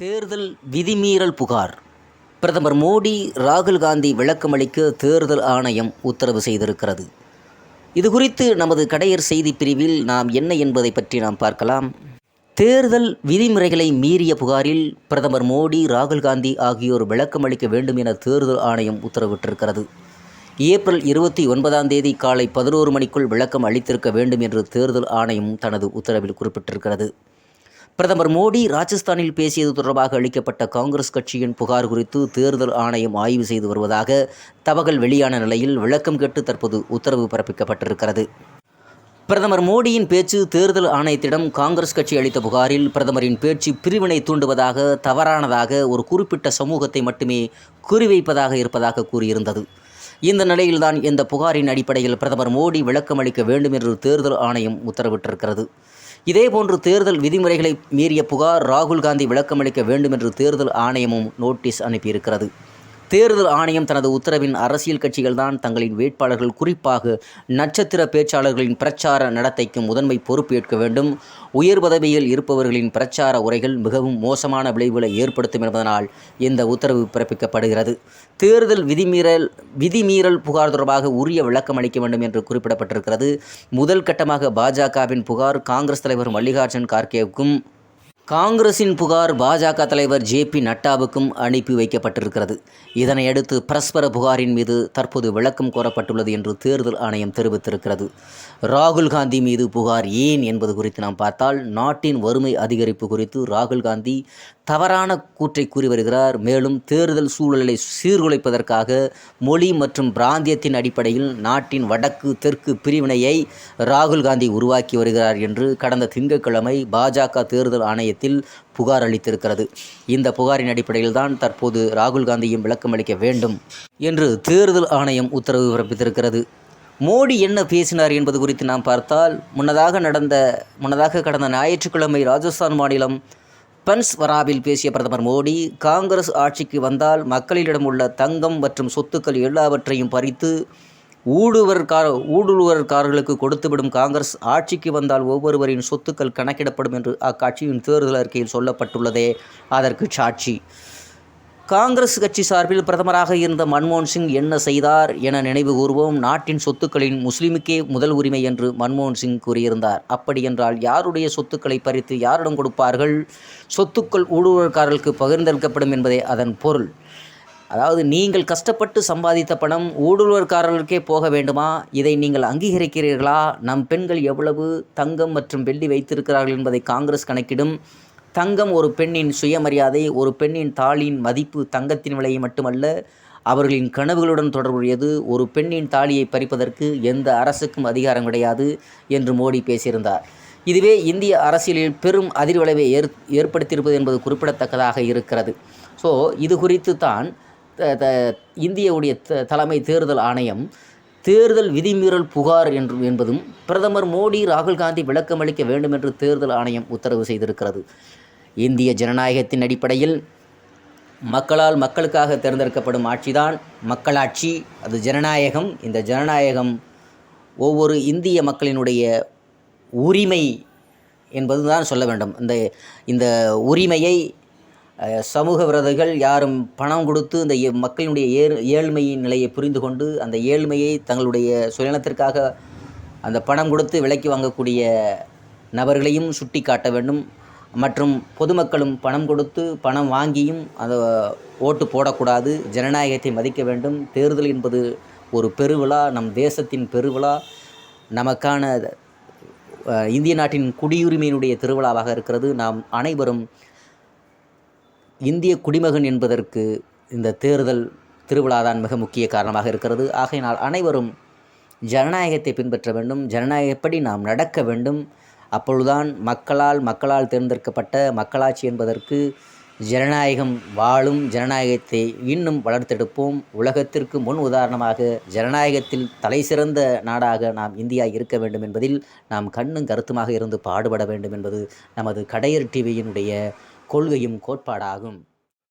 தேர்தல் விதிமீறல் புகார். பிரதமர் மோடி ராகுல் காந்தி விளக்கமளிக்க தேர்தல் ஆணையம் உத்தரவு செய்திருக்கிறது. இது குறித்து நமது கடையர் செய்தி பிரிவில் நாம் என்ன என்பதை பற்றி நாம் பார்க்கலாம். தேர்தல் விதிமுறைகளை மீறிய புகாரில் பிரதமர் மோடி ராகுல் காந்தி ஆகியோர் விளக்கமளிக்க வேண்டும் என தேர்தல் ஆணையம் உத்தரவிட்டிருக்கிறது. ஏப்ரல் இருபத்தி ஒன்பதாம் தேதி காலை பதினோரு மணிக்குள் விளக்கம் அளித்திருக்க வேண்டும் என்று தேர்தல் ஆணையம் தனது உத்தரவில் குறிப்பிட்டிருக்கிறது. பிரதமர் மோடி ராஜஸ்தானில் பேசியது தொடர்பாக அளிக்கப்பட்ட காங்கிரஸ் கட்சியின் புகார் குறித்து தேர்தல் ஆணையம் ஆய்வு செய்து வருவதாக தகவல் வெளியான நிலையில் விளக்கம் கேட்டு தற்போது உத்தரவு பிறப்பிக்கப்பட்டிருக்கிறது. பிரதமர் மோடியின் பேச்சு தேர்தல் ஆணையத்திடம் காங்கிரஸ் கட்சி அளித்த புகாரில் பிரதமரின் பேச்சு பிரிவினை தூண்டுவதாக தவறானதாக ஒரு குறிப்பிட்ட சமூகத்தை மட்டுமே குறிவைப்பதாக இருப்பதாக கூறியிருந்தது. இந்த நிலையில்தான் இந்த புகாரின் அடிப்படையில் பிரதமர் மோடி விளக்கம் அளிக்க வேண்டும் என்று தேர்தல் ஆணையம் உத்தரவிட்டிருக்கிறது. இதேபோன்று தேர்தல் விதிமுறைகளை மீறிய புகார் ராகுல் காந்தி விளக்கமளிக்க வேண்டும் என்று தேர்தல் ஆணையமும் நோட்டீஸ் அனுப்பியிருக்கிறது. தேர்தல் ஆணையம் தனது உத்தரவின் அரசியல் கட்சிகள்தான் தங்களின் வேட்பாளர்கள் குறிப்பாக நட்சத்திர பேச்சாளர்களின் பிரச்சார நடத்தைக்கு முதன்மை பொறுப்பேற்க வேண்டும். உயர் பதவியில் இருப்பவர்களின் பிரச்சார உரைகள் மிகவும் மோசமான விளைவுகளை ஏற்படுத்தும் என்பதனால் இந்த உத்தரவு பிறப்பிக்கப்படுகிறது. தேர்தல் விதிமீறல் விதிமீறல் புகார் தொடர்பாக உரிய விளக்கம் அளிக்க வேண்டும் என்று குறிப்பிடப்பட்டிருக்கிறது. முதல் கட்டமாக பாஜகவின் புகார் காங்கிரஸ் தலைவர் மல்லிகார்ஜுன் கார்கேவுக்கும் காங்கிரசின் புகார் பாஜக தலைவர் ஜே பி நட்டாவுக்கும் அனுப்பி வைக்கப்பட்டிருக்கிறது. இதனையடுத்து பரஸ்பர புகாரின் மீது தற்போது விளக்கம் கோரப்பட்டுள்ளது என்று தேர்தல் ஆணையம் தெரிவித்திருக்கிறது. ராகுல் காந்தி மீது புகார் ஏன் என்பது குறித்து நாம் பார்த்தால் நாட்டின் வறுமை அதிகரிப்பு குறித்து ராகுல் காந்தி தவறான கூற்றை கூறி வருகிறார். மேலும் தேர்தல் சூழலை சீர்குலைப்பதற்காக மொழி மற்றும் பிராந்தியத்தின் அடிப்படையில் நாட்டின் வடக்கு தெற்கு பிரிவினையை ராகுல் காந்தி உருவாக்கி வருகிறார் என்று கடந்த திங்கட்கிழமை பாஜக தேர்தல் ஆணையத்தில் புகார் அளித்திருக்கிறது. இந்த புகாரின் அடிப்படையில் தான் தற்போது ராகுல் காந்தியும் விளக்கம் அளிக்க வேண்டும் என்று தேர்தல் ஆணையம் உத்தரவு பிறப்பித்திருக்கிறது. மோடி என்ன பேசினார் என்பது குறித்து நாம் பார்த்தால் முன்னதாக நடந்த முன்னதாக கடந்த ஞாயிற்றுக்கிழமை ராஜஸ்தான் மாநிலம் பன்ஸ்வராவில் பேசிய பிரதமர் மோடி காங்கிரஸ் ஆட்சிக்கு வந்தால் மக்களிடம் உள்ள தங்கம் மற்றும் சொத்துக்கள் எல்லாவற்றையும் பறித்து ஊடுருவற்கார ஊடுருவர்காரர்களுக்கு கொடுத்துவிடும் காங்கிரஸ் ஆட்சிக்கு வந்தால் ஒவ்வொருவரின் சொத்துக்கள் கணக்கிடப்படும் என்று அக்கட்சியின் தேர்தல் அறிக்கையில் சொல்லப்பட்டுள்ளதே. அதற்கு சாட்சி. காங்கிரஸ் கட்சி சார்பில் பிரதமராக இருந்த மன்மோகன் சிங் என்ன செய்தார் என நினைவு கூறுவோம். நாட்டின் சொத்துக்களின் முஸ்லிமுக்கே முதல் உரிமை என்று மன்மோகன் சிங் கூறியிருந்தார். அப்படி என்றால் யாருடைய சொத்துக்களை பறித்து யாரிடம் கொடுப்பார்கள்? சொத்துக்கள் ஊடுருவல்காரர்களுக்கு பகிர்ந்தளிக்கப்படும் என்பதே அதன் பொருள். அதாவது நீங்கள் கஷ்டப்பட்டு சம்பாதித்த பணம் ஊடுருவல்காரர்களுக்கே போக வேண்டுமா? இதை நீங்கள் அங்கீகரிக்கிறீர்களா? நம் பெண்கள் எவ்வளவு தங்கம் மற்றும் வெள்ளி வைத்திருக்கிறார்கள் என்பதை காங்கிரஸ் கணக்கிடும். தங்கம் ஒரு பெண்ணின் சுயமரியாதை ஒரு பெண்ணின் தாலியின் மதிப்பு தங்கத்தின் விலையை மட்டுமல்ல அவர்களின் கனவுகளுடன் தொடர்புடையது. ஒரு பெண்ணின் தாலியை பறிப்பதற்கு எந்த அரசுக்கும் அதிகாரம் கிடையாது என்று மோடி பேசியிருந்தார். இதுவே இந்திய அரசியலில் பெரும் அதிர்வளைவை ஏற் ஏற்படுத்தியிருப்பது என்பது குறிப்பிடத்தக்கதாக இருக்கிறது. ஸோ இது குறித்து தான் இந்தியவுடைய த தலைமை தேர்தல் ஆணையம் தேர்தல் விதிமீறல் புகார் என்று என்பதும் பிரதமர் மோடி ராகுல் காந்தி விளக்கமளிக்க வேண்டும் என்று தேர்தல் ஆணையம் உத்தரவு செய்திருக்கிறது. இந்திய ஜனநாயகத்தின் அடிப்படையில் மக்களால் மக்களுக்காக தேர்ந்தெடுக்கப்படும் ஆட்சிதான் மக்களாட்சி. அது ஜனநாயகம். இந்த ஜனநாயகம் ஒவ்வொரு இந்திய மக்களினுடைய உரிமை என்பது தான் சொல்ல வேண்டும். இந்த இந்த உரிமையை சமூக விரதங்கள் யாரும் பணம் கொடுத்து இந்த மக்களினுடைய ஏழ் ஏழ்மையின் நிலையை புரிந்து கொண்டு அந்த ஏழ்மையை தங்களுடைய சுயநலத்திற்காக அந்த பணம் கொடுத்து விலைக்கு வாங்கக்கூடிய நபர்களையும் சுட்டி காட்ட வேண்டும். மற்றும் பொதுமக்களும் பணம் கொடுத்து பணம் வாங்கியும் அதை ஓட்டு போடக்கூடாது. ஜனநாயகத்தை மதிக்க வேண்டும். தேர்தல் என்பது ஒரு பெருவிழா. நம் தேசத்தின் பெருவிழா. நமக்கான இந்திய நாட்டின் குடியுரிமையினுடைய திருவிழாவாக இருக்கிறது. நாம் அனைவரும் இந்திய குடிமகன் என்பதற்கு இந்த தேர்தல் திருவிழாதான் மிக முக்கிய காரணமாக இருக்கிறது. ஆகையினால் அனைவரும் ஜனநாயகத்தை பின்பற்ற வேண்டும். ஜனநாயகப்படி நாம் நடக்க வேண்டும். அப்பொழுதுதான் மக்களால் மக்களால் தேர்ந்தெடுக்கப்பட்ட மக்களாட்சி என்பதற்கு ஜனநாயகம் வாழும். ஜனநாயகத்தை இன்னும் வளர்த்தெடுப்போம். உலகத்திற்கு முன் உதாரணமாக ஜனநாயகத்தில் தலை சிறந்த நாடாக நாம் இந்தியா இருக்க வேண்டும் என்பதில் நாம் கண்ணும் கருத்துமாக இருந்து பாடுபட வேண்டும் என்பது நமது கடையர் டிவியினுடைய கொள்கையும் கோட்பாடாகும்.